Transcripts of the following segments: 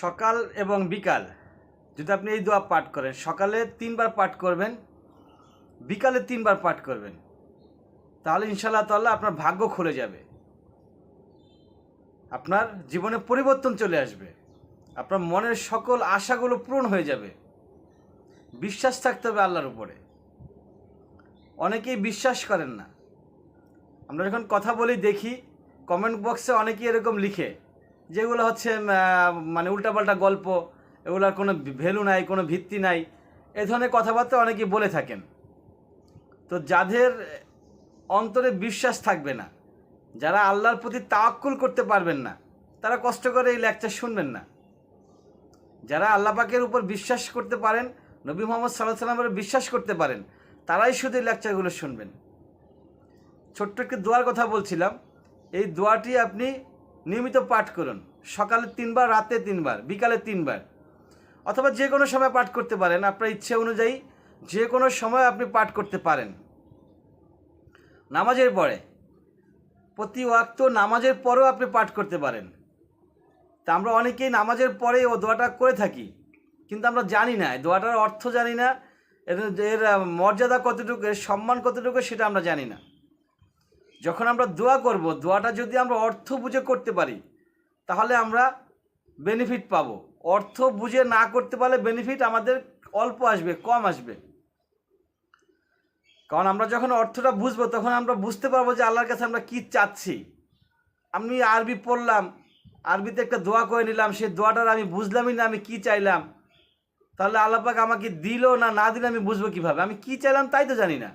সকাল এবং বিকাল। যদি আপনি এই দোয়া পাঠ করেন, সকালে তিনবার পাঠ করবেন, বিকালে তিনবার পাঠ করবেন, তাহলে ইনশাল্লাহ তাল্লাহ আপনার ভাগ্য খুলে যাবে। আপনার জীবনে পরিবর্তন চলে আসবে। আপনার মনের সকল আশাগুলো পূরণ হয়ে যাবে। বিশ্বাস থাকতে হবে আল্লাহর উপরে। অনেকেই বিশ্বাস করেন না। আমরা যখন কথা বলি, দেখি কমেন্ট বক্সে অনেকেই এরকম লিখে। যেগুলো হচ্ছে মানে উল্টাপাল্টা গল্প, এগুলোর কোনো ভ্যালু নাই, কোনো ভিত্তি নাই, এ ধরনের কথাবার্তা অনেকেই বলে থাকেন। তো যাদের অন্তরে বিশ্বাস থাকবে না, যারা আল্লাহর প্রতি তাওয়াক্কুল করতে পারবেন না, তারা কষ্ট করে এই লেকচার শুনবেন না। যারা আল্লাহ পাকের উপর বিশ্বাস করতে পারেন, নবী মোহাম্মদ সাল্লাহ সাল্লামের বিশ্বাস করতে পারেন, তারাই শুধু এই লেকচারগুলো শুনবেন। ছোট্ট একটি দোয়ার কথা বলছিলাম, এই দোয়াটি আপনি নিয়মিত পাঠ করুন। সকালে তিনবার, রাতে তিনবার, বিকালে তিনবার। অথবা যে কোনো সময় পাঠ করতে পারেন। আপনার ইচ্ছে অনুযায়ী যে কোনো সময় আপনি পাঠ করতে পারেন। নামাজের পরে, প্রতি ওয়াক্ত নামাজের পরেও আপনি পাঠ করতে পারেন। তা আমরা অনেকেই নামাজের পরে ও দোয়াটা করে থাকি, কিন্তু আমরা জানি না। দোয়াটার অর্থ জানি না এর মর্যাদা কতটুকু, এর সম্মান কতটুকু সেটা আমরা জানি না। যখন আমরা দোয়া করব, দোয়াটা যদি আমরা অর্থ বুঝে করতে পারি, তাহলে আমরা বেনিফিট পাবো। অর্থ বুঝে না করতে পারলে বেনিফিট আমাদের অল্প আসবে, কম আসবে। কারণ আমরা যখন অর্থটা বুঝব, তখন আমরা বুঝতে পারব যে আল্লাহর কাছে আমরা কি চাচ্ছি। আমি আরবি পড়লাম, আরবিতে একটা দোয়া করে নিলাম সেই দোয়াটার আমি বুঝলামই না, আমি কি চাইলাম। তাহলে আল্লাহ পাক আমাকে দিল না না দিলে আমি বুঝব কীভাবে? আমি কি চাইলাম তাই তো জানি না।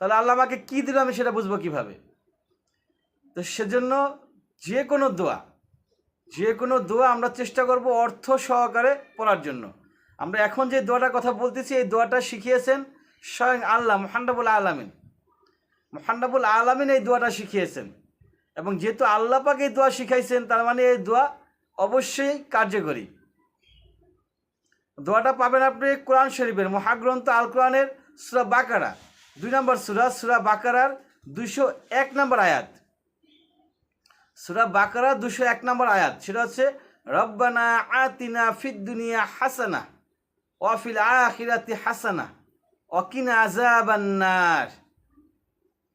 তাহলে আল্লাহ আমাকে কী দিল আমি সেটা বুঝব কীভাবে? তো সেজন্য যে কোনো দোয়া, যে কোনো দোয়া আমরা চেষ্টা করব অর্থ সহকারে পড়ার জন্য। আমরা এখন যে দোয়াটার কথা বলতেছি, এই দোয়াটা শিখিয়েছেন স্বয়ং আল্লাহ মোহান্ডাবুল আলামিন। মোহান্ডাবুল আলামিন এই দোয়াটা শিখিয়েছেন। এবং যেহেতু আল্লাহ পাক এই দোয়া শিখাইছেন, তার মানে এই দোয়া অবশ্যই কার্যকরী। দোয়াটা পাবেন আপনি কোরআন শরীফের মহাগ্রন্থ আল কোরআনের সুরা বাকারা। দুই নম্বর সুরা সুরা বাকারার দুশো এক নম্বর আয়াত। সুরা বাকারা দুশো এক নম্বর আয়াত, সেটা হচ্ছে, রব্বানা আতিনা ফিদ দুনিয়া হাসানা ওয়াফিল আখিরাতি হাসানা অকিনা আজাবান্নার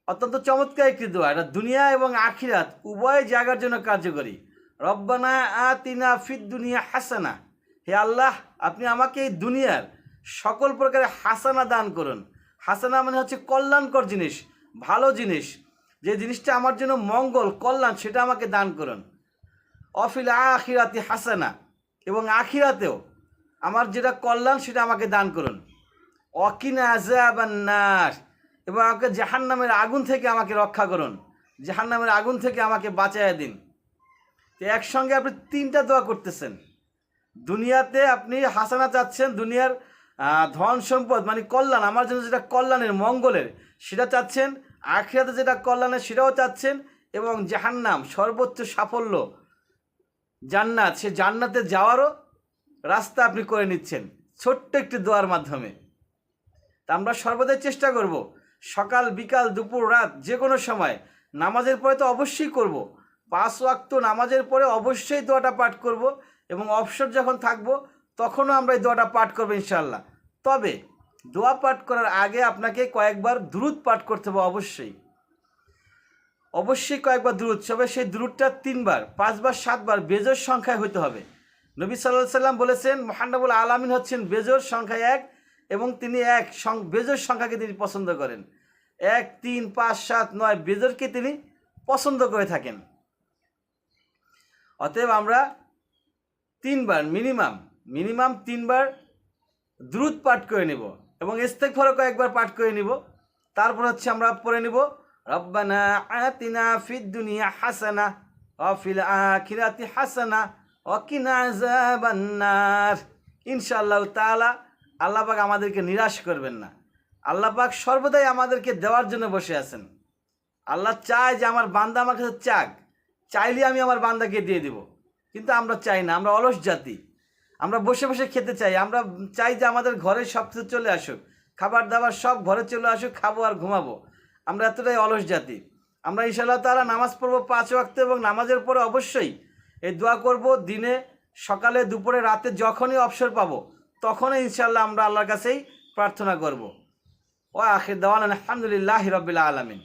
অত্যন্ত চমৎকার একটি দোয়া, এটা দুনিয়া এবং আখিরাত উভয় জায়গার জন্য কার্যকরী। রব্বানা আতিনা ফিদ দুনিয়া হাসানা হে আল্লাহ, আপনি আমাকে এই দুনিয়ার সকল প্রকারের হাসানা দান করুন। হাসানা মানে হচ্ছে কল্যাণকর জিনিস, ভালো জিনিস। যে জিনিসটা আমার জন্য মঙ্গল, কল্যাণ, সেটা আমাকে দান করুন। অফিল আখিরাতি হাসানা, এবং আখিরাতেও আমার যেটা কল্যাণ, সেটা আমাকে দান করুন। অকিনা আজাবান্নার এবং আমাকে জাহান্নামের আগুন থেকে আমাকে রক্ষা করুন। জাহান্নামের আগুন থেকে আমাকে বাঁচাইয়া দিন। তো একসঙ্গে আপনি তিনটা দোয়া করতেছেন। দুনিয়াতে আপনি হাসানা চাচ্ছেন, দুনিয়ার ধন সম্পদ মানে কল্যাণ, আমার জন্য যেটা কল্যাণের, মঙ্গলের, সেটা চাচ্ছেন, আখিরাতে যেটা কল্যাণের, সেটাও চাচ্ছেন, এবং জাহান্নাম, সর্বোচ্চ সাফল্য, জান্নাত, সে জান্নাতে যাওয়ারও রাস্তা আপনি করে নিচ্ছেন, ছোট্ট একটি দোয়ার মাধ্যমে। তা আমরা সর্বদাই চেষ্টা করব, সকাল, বিকাল, দুপুর, রাত যে কোনো সময়, নামাজের পরে তো অবশ্যই করব, পাঁচ ওয়াক্ত নামাজের পরে অবশ্যই দোয়াটা পাঠ করব, এবং অবসর যখন থাকব তখনও আমরা এই দোয়াটা পাঠ করব ইনশাল্লাহ তবে দোয়া পাঠ করার আগে আপনাকে কয়েকবার দ্রুত পাঠ করতে হবে অবশ্যই। অবশ্যই কয়েকবার দ্রুত তবে সেই দ্রুতটা তিনবার, পাঁচবার, সাতবার বেজোর সংখ্যায় হতে হবে। নবী সাল্লাহ সাল্লাম বলেছেন, মহানবুল আলামিন হচ্ছেন বেজোর সংখ্যায় এক এবং তিনি এক বেজোর সংখ্যাকে তিনি পছন্দ করেন। এক, তিন, পাঁচ, সাত, নয়, বেজোরকে তিনি পছন্দ করে থাকেন। অতএব আমরা তিনবার মিনিমাম মিনিমাম তিনবার দ্রুত পাঠ করে নিব এবং ইস্তেকফারও কয়েকবার পাঠ করে নিব। তারপর হচ্ছে আমরা পড়ে নিব, রব্বানা আতিনা ফিদ দুনিয়া হাসানা অফিল আখিরাতি হাসানা অকিনা ইনশাআল্লাহ তাআলা আল্লাহ আমাদেরকে নিরাশ করবেন না। আল্লাহ পাক সর্বদাই আমাদেরকে দেওয়ার জন্য বসে আছেন। আল্লাহ চায় যে আমার বান্দা আমার কাছে চাক, চাইলে আমি আমার বান্দাকে দিয়ে দিব। কিন্তু আমরা চাই না, আমরা অলস জাতি। আমরা বসে বসে খেতে চাই, আমরা চাই যে আমাদের ঘরে সব কিছু চলে আসুক। খাবার দাবার সব ঘরে চলে আসুক, খাব আর ঘুমাবো। আমরা এতটাই অলস জাতি। আমরা ইনশাল্লাহ তারা নামাজ পড়ব পাঁচ ওয়াক্ত এবং নামাজের পরে অবশ্যই এই দোয়া করব দিনে, সকালে, দুপুরে, রাতে যখনই অবসর পাবো, তখনই ইনশাল্লাহ আমরা আল্লাহর কাছেই প্রার্থনা করব। ও আখির দেওয়ান আলহামদুলিল্লাহ রবিল্লা আলমিন।